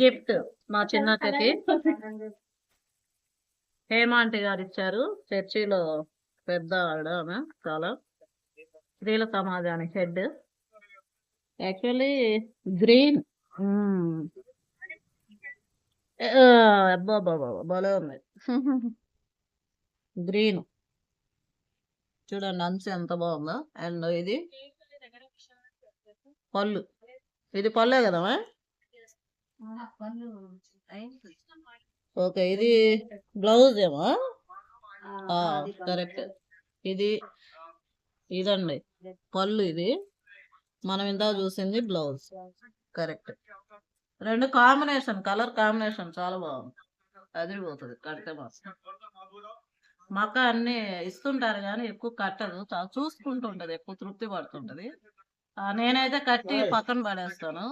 Gift మా చిన్నక్కకి హేమాంటి గారు ఇచ్చారు చర్చిలో పెద్ద ఆవిడ ఆమె చాలా. స్త్రీల సమాజానికి హెడ్. Actually green. అబ్బా బాబా భలే ఉంది. గ్రీన్. చూడండి అంచు ఎంత బాగుందో. అండ్ ఇది పళ్ళు. ఇది పళ్ళే కదా ఓకే ఇది బ్లౌజ్ ఏమా? కరెక్ట్. ఇది ఇదండి పళ్ళు ఇది. మనం ఇందా చూసింది బ్లౌజ్. కరెక్ట్. రెండు కాంబినేషన్ కలర్ కాంబినేషన్ చాలా బాగుంది. అదిరిపోతుంది కడితే మాత్రం. మక్క అన్ని ఇస్తుంటారు కానీ ఎక్కువ కట్టదు చాలా చూసుకుంటుంటది ఎక్కువ తృప్తి పడుతుంటది. నేనైతే కట్టి పక్కన పడేస్తాను.